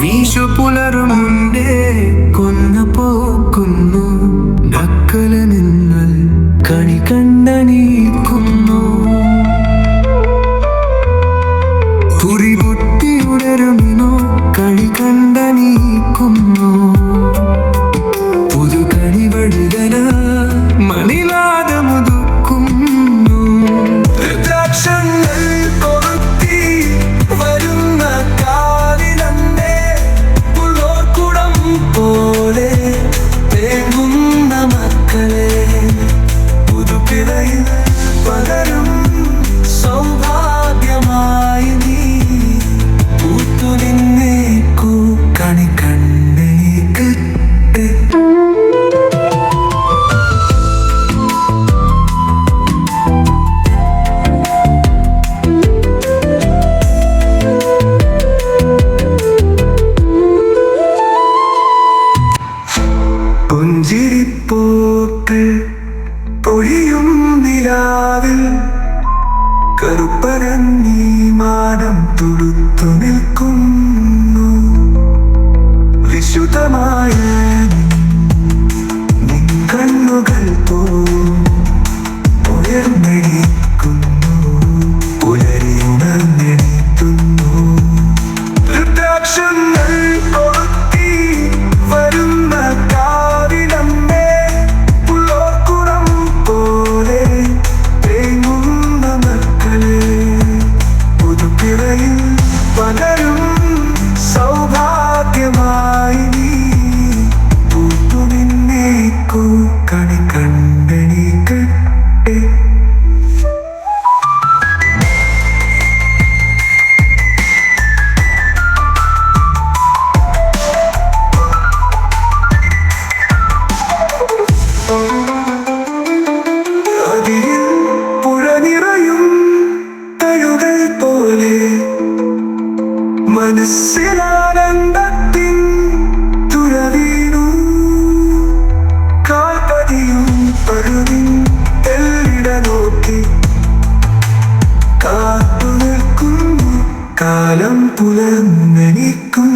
വീശു പുലറുമുണ്ടേ കൊന്നു പോക്കുന്നു. നക്കല നിങ്ങൾ Soleil. te Benny പുലർന്നെനിക്കും